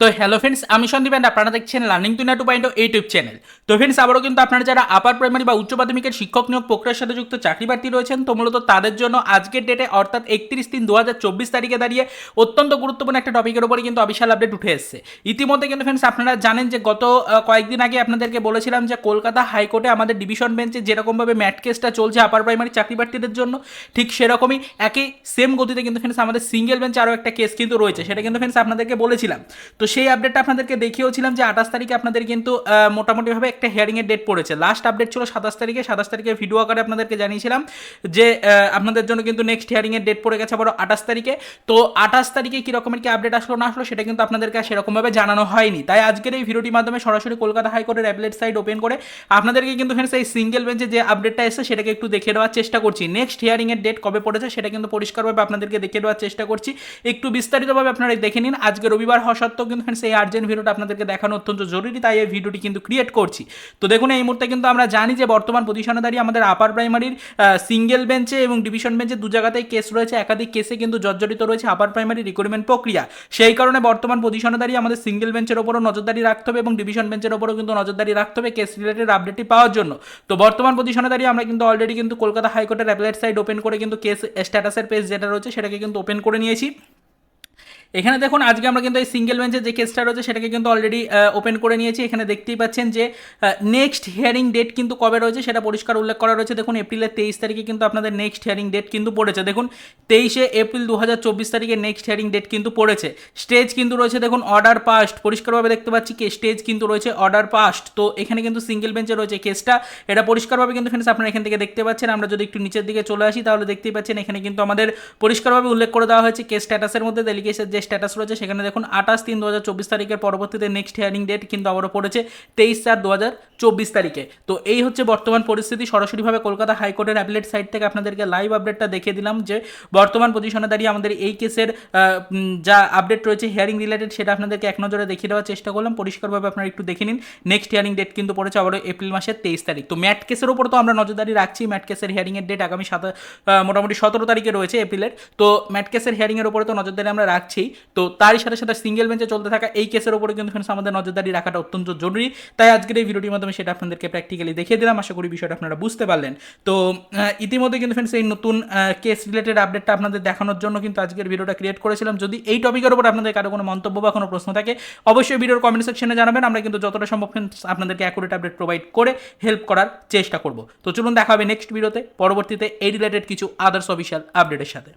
তো hello friends আমি Sandeep and আপনারা দেখছেন লার্নিং টু না টু পয়েন্ট ইউটিউব চ্যানেল তো ফ্রেন্ডস আবারও কিন্তু আপনারা যারা আপার প্রাইমারি বা উচ্চ মাধ্যমিকের শিক্ষক নিয়োগ প্রক্রিয়ার সাথে যুক্ত চাকরি প্রার্থী রয়েছেন, তো মূলত তাদের জন্য আজকের ডেটে অর্থাৎ একত্রিশ তিন দু হাজার চব্বিশ তারিখে দাঁড়িয়ে অত্যন্ত গুরুত্বপূর্ণ একটা টপিকের উপরে কিন্তু অফিসিয়াল আপডেট উঠে এসেছে। ইতিমধ্যে কিন্তু ফ্রেন্ডস আপনারা জানেন যে গত কয়েকদিন আগে আপনাদেরকে বলেছিলাম যে কলকাতা হাইকোর্টে আমাদের ডিভিশন বেঞ্চে যেরকমভাবে ম্যাট কেসটা চলছে আপার প্রাইমারি চাকরি প্রার্থীদের জন্য, ঠিক সেরকমই একই সেম গতিতে কিন্তু ফ্রেন্ডস আমাদের সিঙ্গেল বেঞ্চে আরও একটা কেস কিন্তু রয়েছে, সেটা কিন্তু ফ্রেন্ডস আপনাদেরকে বলেছিলাম। তো সেই আপডেটটা আপনাদেরকে দেখিয়েওছিলাম যে আঠাশ তারিখে আপনাদের কিন্তু মোটামুটিভাবে একটা হিয়ারিংয়ের ডেট পড়েছে। লাস্ট আপডেট ছিল সাতাশ তারিখে। সাতাশ তারিখে ভিডিও আকারে আপনাদেরকে জানিয়েছিলাম যে আপনাদের জন্য কিন্তু নেক্সট হিয়ারিংয়ের ডেট পড়ে গেছে আবার আঠাশ তারিখে। তো আঠাশ তারিখে কী রকমের কি আপডেট আসলো না আসলো সেটা কিন্তু আপনাদেরকে সেরকমভাবে জানানো হয়নি। তাই আজকের এই ভিডিওটির মাধ্যমে সরাসরি কলকাতা হাইকোর্টের অ্যাপলেট সাইট ওপেন করে আপনাদেরকে কিন্তু ফ্রেন্ডস এই সিঙ্গেল বেঞ্চে যে আপডেটটা এসেছে সেটাকে একটু দেখে দেওয়ার চেষ্টা করছি। নেক্সট হিয়ারিংয়ের ডেট কবে পড়েছে সেটা কিন্তু পরিষ্কারভাবে আপনাদেরকে দেখে দেওয়ার চেষ্টা করছি। একটু বিস্তারিতভাবে আপনারা দেখে নিন। আজকে রবিবার হওয়া সত্ত্বেও কিন্তু এই আর্জেন্ট ভিডিওটা আপনাদেরকে দেখানো অত্যন্ত জরুরি, তাই এই ভিডিওটি কিন্তু ক্রিয়েট করছি। তো দেখুন, এই মুহূর্তে কিন্তু আমরা জানি যে বর্তমান পজিশনে দাঁড়িয়ে আমাদের আপার প্রাইমারির সিঙ্গেল বেঞ্চে এবং ডিভিশন বেঞ্চে দু জায়গাতেই কেস রয়েছে। একাধিক কেসে কিন্তু জর্জরিত রয়েছে আপার প্রাইমারি রিক্রুটমেন্ট প্রক্রিয়া। সেই কারণে বর্তমান পজিশনে দাঁড়িয়ে আমাদের সিঙ্গেল বেঞ্চের ওপরও নজরদারি রাখতে হবে এবং ডিভিশন বেঞ্চের ওপরও কিন্তু নজরদারি রাখতে হবে কেস রিলেটেড আপডেটটি পাওয়ার জন্য। তো বর্তমান পজিশনে দাঁড়িয়ে আমরা কিন্তু অলরেডি কিন্তু কলকাতা হাইকোর্টের অ্যাপলেট সাইট ওপেন করে কিন্তু কেস স্ট্যাটাসের পেজ যেটা রয়েছে সেটাকে কিন্তু ওপেন করে নিয়েছি। এখানে দেখুন, আজকে আমরা কিন্তু এই সিঙ্গেল বেঞ্চের যে কেসটা রয়েছে, সেটাকে কিন্তু অলরেডি ওপেন করে নিয়েছি। এখানে দেখতেই পাচ্ছেন যে নেক্সট হিয়ারিং ডেট কিন্তু কবে রয়েছে সেটা পরিষ্কার উল্লেখ করা রয়েছে। দেখুন, এপ্রিলের তেইশ তারিখে কিন্তু আপনাদের নেক্সট হিয়ারিং ডেট কিন্তু পড়েছে। দেখুন, তেইশে এপ্রিল দু হাজার চব্বিশ তারিখে নেক্সট হিয়ারিং ডেট কিন্তু পড়েছে। স্টেজ কিন্তু রয়েছে, দেখুন অর্ডার পাস্ট পরিষ্কারভাবে দেখতে পাচ্ছি কি স্টেজ কিন্তু রয়েছে অর্ডার পাস্ট তো এখানে কিন্তু সিঙ্গেল বেঞ্চে রয়েছে কেসটা এটা পরিষ্কারভাবে কিন্তু ফ্রেন্ডস আপনারা এখান থেকে দেখতে পাচ্ছেন। আমরা যদি একটু নিচের দিকে চলে আসি, তাহলে দেখতেই পাচ্ছেন এখানে কিন্তু আমাদের পরিষ্কারভাবে উল্লেখ করে দেওয়া হয়েছে কেস স্ট্যাটাসের মধ্যে। ডেলিগেশনের যে স্ট্যাটাস রয়েছে, সেখানে দেখুন আঠাশ তিন দু হাজার চব্বিশ তারিখের পরবর্তীতে নেক্সট হিয়ারিং ডেট কিন্তু আবারও পড়েছে, তেইশ চার দু হাজার চব্বিশ তারিখে। তো এই হচ্ছে বর্তমান পরিস্থিতি। সরাসরিভাবে কলকাতা হাইকোর্টের অ্যাপলেট সাইট থেকে আপনাদেরকে লাইভ আপডেটটা দেখিয়ে দিলাম যে, বর্তমান পজিশনে দাঁড়িয়ে আমাদের এই কেসের যা আপডেট রয়েছে হিয়ারিং রিলেটেড সেটা আপনাদেরকে এক নজরে দেখিয়ে দেওয়ার চেষ্টা করলাম। পরিষ্কারভাবে আপনারা একটু দেখে নিন। নেক্সট হিয়ারিং ডেট কিন্তু পড়েছে আবারও এপ্রিল মাসের তেইশ তারিখ। তো ম্যাট কেসের উপর তো আমরা নজরদারি রাখছি। ম্যাট কেসের হিয়ারিংয়ের ডেট আগামী সাত মোটামুটি সতেরো তারিখে রয়েছে এপ্রিলের। তো ম্যাট কেসের হিয়ারিংয়ের উপরে তো নজরদারি আমরা রাখছি। তো তারই সাথে সাথে সিঙ্গেল বেঞ্চে চলতে থাকা এই কেসের উপরে কিন্তু friends আমাদের নজরদারি রাখাটা অত্যন্ত জরুরি। তাই আজকের এই ভিডিওটির মাধ্যমে সেটা আপনাদেরকে প্র্যাকটিক্যালি দেখিয়ে দিলাম। আশা করি বিষয়টা আপনারা বুঝতে পারলেন। তো ইতিমধ্যে কিন্তু ফ্রেন্ডস এই নতুন কেস রিলেটেড আপডেটটা আপনাদের দেখানোর জন্য কিন্তু আজকের ভিডিওটা ক্রিয়েট করেছিলাম। যদি এই টপিকের উপর আপনাদের কারও কোনো মন্তব্য বা কোনো প্রশ্ন থাকে, অবশ্যই ভিডিওর কমেন্ট সেকশনে জানাবেন। আমরা কিন্তু যতটা সম্ভব আপনাদেরকে অ্যাকুরেট আপডেট প্রোভাইড করে হেল্প করার চেষ্টা করব। তো চলুন দেখা হবে নেক্সট ভিডিওতে পরবর্তীতে এই রিলেটেড কিছু আদার্স অফিসিয়াল আপডেটের সাথে।